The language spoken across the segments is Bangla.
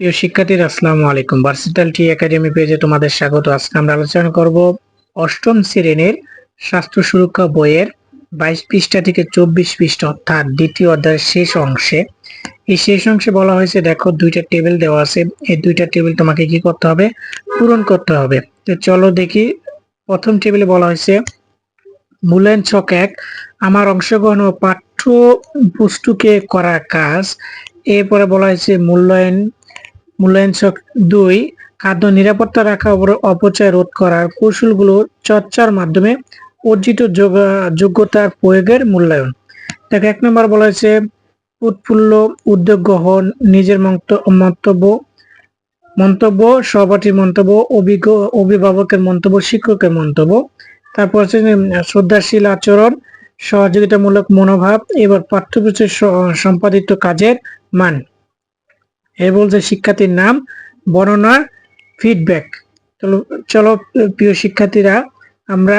প্রিয় শিক্ষার্থীরা, আসসালামু আলাইকুম। ভার্সিটাল টি একাডেমি পেজে তোমাদের স্বাগত। আজকে আমরা আলোচনা করব অষ্টম শ্রেণির স্বাস্থ্য সুরক্ষা বইয়ের বাইশ পৃষ্ঠা থেকে চব্বিশ পৃষ্ঠা, অর্থাৎ দ্বিতীয় অধ্যায়ের শেষ অংশে। এই শেষ অংশে বলা হয়েছে, দেখো, দুইটা টেবিল দেওয়া আছে। এই দুইটা টেবিল তোমাকে কি করতে হবে? পূরণ করতে হবে। তো চলো দেখি, প্রথম টেবিলে বলা হয়েছে, মূল্যায়ন ছক এক, আমার অংশগ্রহণ ও পাঠ্য পুস্তুকে করা কাজ। এরপরে বলা হয়েছে, মূল্যায়ন মূল্যায়ন দুই, খাদ্য নিরাপত্তা রাখা অপচয় রোধ করার কৌশলগুলো চর্চার মাধ্যমে অর্জিত যোগা- যোগ্যতার প্রয়োগের মূল্যায়ন। দেখো, এক নম্বর বলা হয়েছে, উৎফুল্ল উদ্যোগ গ্রহণ, নিজের মন্ত- মন্তব্য মন্তব্য, সহপাঠীর মন্তব্য, অভিজ্ঞ, অভিভাবকের মন্তব্য, শিক্ষকের মন্তব্য। তারপর হচ্ছে শ্রদ্ধাশীল আচরণ, সহযোগিতামূলক মনোভাব, এবার পাঠ্যপুস্তক সম্পাদিত কাজের মান। এ বলছে শিক্ষার্থীর নাম বর্ণনা ফিডব্যাক চলো চলো, প্রিয় শিক্ষার্থীরা, আমরা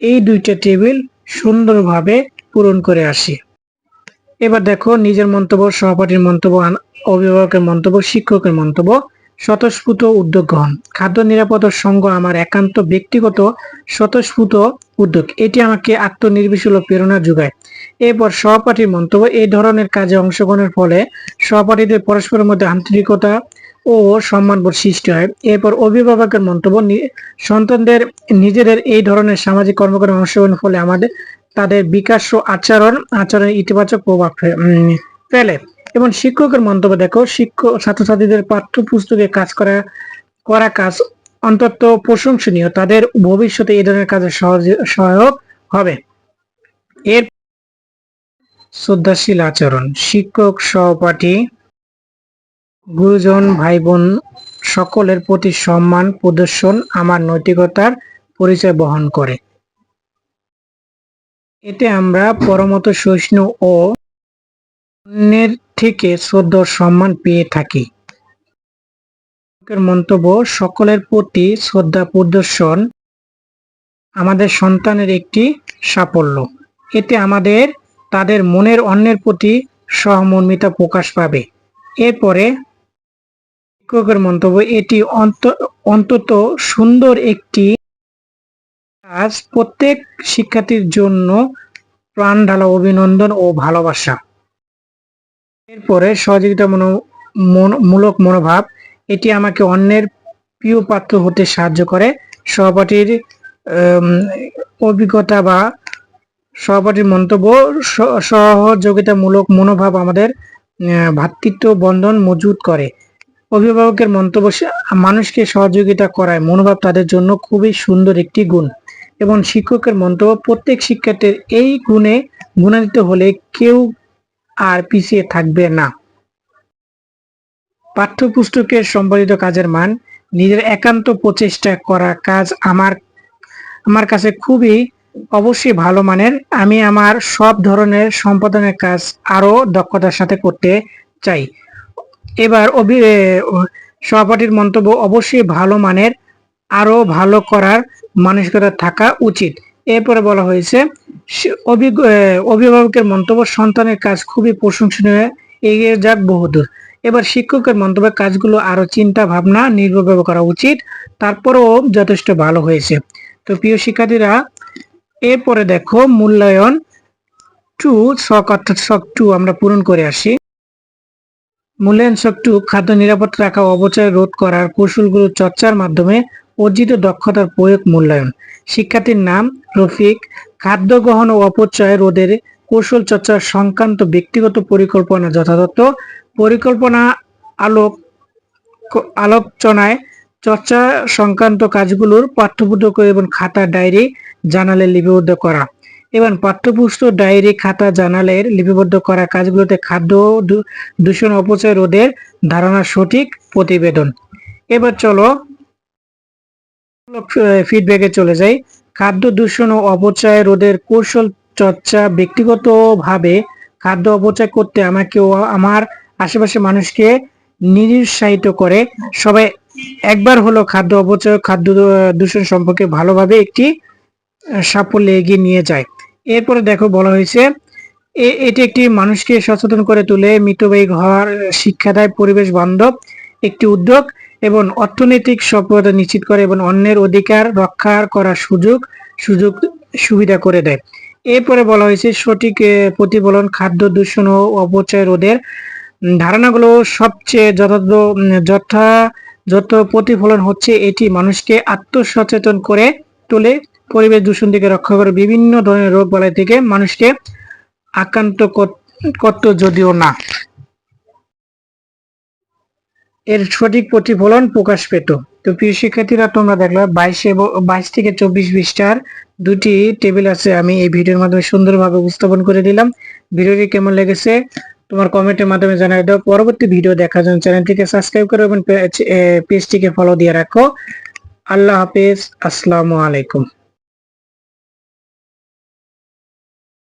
এই দুইটা টেবিল সুন্দরভাবে পূরণ করে আসি। এবার দেখো, নিজের মন্তব্য, সহপাঠীর মন্তব্য অভিভাবকের মন্তব্য, শিক্ষকের মন্তব্য। স্বতঃস্ফূর্ত উদ্যোগ গ্রহণ। খাদ্য নিরাপত্তার সঙ্গ আমার একান্ত ব্যক্তিগত স্বতঃস্ফূর্ত উদ্যোগ। এটি আমাকে আত্মনির্ভরশীল প্রেরণা যোগায়। এরপর সহপাঠীর মন্তব্য, এই ধরনের কাজে অংশগ্রহণের ফলে সহপাঠীদের পরস্পরের মধ্যে আন্তরিকতা ও সম্মানবোধ সৃষ্টি হয়। এরপর অভিভাবকের মন্তব্য সন্তানদের নিজেদের এই ধরনের সামাজিক কর্মকাণ্ডে অংশগ্রহণের ফলে আমাদের, তাদের বিকাশ ও আচরণ আচরণের ইতিবাচক প্রভাব ফেলে। এবং শিক্ষকের মন্তব্য, দেখো, শিক্ষক, ছাত্রছাত্রীদের পাঠ্যপুস্তকে কাজ করা করা কাজ অন্তত প্রশংসনীয়। তাদের ভবিষ্যতে এই ধরনের কাজে সহায়ক হবে। এর শ্রদ্ধাশীল আচরণ। শিক্ষক, সহপাঠী, গুরুজন ভাই বোন সকলের প্রতি সম্মান, প্রদর্শন, আমার নৈতিকতার পরিচয় বহন করে। এতে আমরা পরমত সহিষ্ণু ও অন্যের থেকে শ্রদ্ধা সম্মান পেয়ে থাকি। মন্তব্য, সকলের প্রতি শ্রদ্ধা প্রদর্শন আমাদের সন্তানের একটি সাফল্য। এতে আমাদের, তাদের মনের অন্যের প্রতি সহমর্মিতা প্রকাশ পাবে। এরপরে শিক্ষকের মন্তব্য, এটি অন্ত- অন্তত সুন্দর একটি কাজ। প্রত্যেক শিক্ষার্থীর জন্য প্রাণ ঢালা অভিনন্দন ও ভালোবাসা। এরপরে সহযোগিতা মন- মূলক মনোভাব এটি আমাকে অন্যের প্রিয় পাত্র হতে সাহায্য করে। সহপাঠীর অভিজ্ঞতা বা সহপাঠীর মন্তব্য সহযোগিতামূলক মনোভাব আমাদের আহ, ভ্রাতৃত্ব বন্ধন মজবুত করে। অভিভাবকের মন্তব্য মানুষকে সহযোগিতা করায়। মনোভাব তাদের জন্য খুবই সুন্দর একটি গুণ। এবং শিক্ষকের মন্তব্য প্রত্যেক শিক্ষার্থীর এই গুণে গুণান্বিত হলে কেউ আর পিছিয়ে থাকবে না। পাঠ্যপুস্তকের সম্পাদিত কাজের মান, নিজের একান্ত প্রচেষ্টা করা কাজ আমার আমার কাছে খুবই অবশ্যই ভালো মানের। আমি আমার সব ধরনের সম্পাদনের কাজ আরও দক্ষতার সাথে করতে চাই। এবার সহপাঠীর মন্তব্য অবশ্যই ভালো মানের আরও ভালো করার মানসিকতা থাকা উচিত। এরপরে বলা হয়েছে অভিভাবকের মন্তব্য সন্তানের কাজ খুবই প্রশংসনীয়, এগিয়ে যাক বহুদূর। এবার শিক্ষকের মন্তব্য কাজগুলো আরও চিন্তা, ভাবনা, নির্ভরভাবে করা উচিত। তারপরেও যথেষ্ট ভালো হয়েছে। তো প্রিয় শিক্ষার্থীরা, এরপরে দেখো মূল্যায়ন টু, শক অর্থাৎ শক টু আমরা পূরণ করে আসি। মূল্যায়ন শক টু, খাদ্য নিরাপত্তা রাখা ও অপচয় রোধ করার কৌশলগুলো চর্চার মাধ্যমে অর্জিত দক্ষতার প্রয়োগ মূল্যায়ন। শিক্ষার্থীর নাম, রফিক। খাদ্য গ্রহণ ও অপচয় রোধের কৌশল চর্চা সংক্রান্ত ব্যক্তিগত পরিকল্পনা যথাযথ পরিকল্পনা আলোক আলোচনায় চর্চা সংক্রান্ত কাজগুলোর পাঠ্যপুস্তক এবং খাতা ডায়েরি জানালে লিপিবদ্ধ করা। এবং পাঠ্যপুস্তক, ডায়েরি, খাতা, জার্নালের লিপিবদ্ধ করা কাজগুলোতে খাদ্য দূষণ, অপচয়, রোধের ধারণা, সঠিক প্রতিবেদন। এবার চলো ফিডব্যাকে চলে যাই। খাদ্য দূষণ ও অপচয় রোধের কৌশল চর্চা ব্যক্তিগতভাবে খাদ্য অপচয় করতে আমাকে আমার আশেপাশে মানুষকে নিরুৎসাহিত করে। সবাই একবার হলো খাদ্য অপচয়, খাদ্য দূষণ সম্পর্কে ভালোভাবে একটি সাফল্যে এগিয়ে নিয়ে যায়। এরপরে দেখো বলা হয়েছে এটি একটি মানুষকে সচেতন করে তুলে মিতব্যয়ী হওয়ার শিক্ষা দেয় পরিবেশ বান্ধব একটি উদ্যোগ এবং অর্থনৈতিক সফলতা নিশ্চিত করে এবং অন্যের অধিকার রক্ষা করার সুযোগ সুযোগ, সুবিধা করে দেয়। এরপরে বলা হয়েছে সঠিক প্রতিফলন খাদ্য দূষণ ও অপচয় রোধের ধারণাগুলো সবচেয়ে যথার্থ উম, যথাযথ প্রতিফলন হচ্ছে এটি মানুষকে আত্মসচেতন করে তোলে। পরিবেশ দূষণ থেকে রক্ষা করে বিভিন্ন ধরনের রোগ বালাই থেকে মানুষকে আক্রান্ত কর- করত যদিও না। এর সঠিক প্রতিফলন প্রকাশ পেত। তো প্রিয় শিক্ষার্থীরা তোমরা দেখলা বাইশে বাইশ থেকে চব্বিশ পৃষ্ঠার দুটি টেবিল আছে, আমি এই ভিডিওর মাধ্যমে সুন্দরভাবে উপস্থাপন করে দিলাম। ভিডিওটি কেমন লেগেছে তোমার কমেন্টের মাধ্যমে জানাই দাও। পরবর্তী ভিডিও দেখার জন্য চ্যানেলটিকে সাবস্ক্রাইব করো এবং পেজটিকে ফলো দিয়ে রাখো। আল্লাহ হাফেজ, আসসালামু আলাইকুম।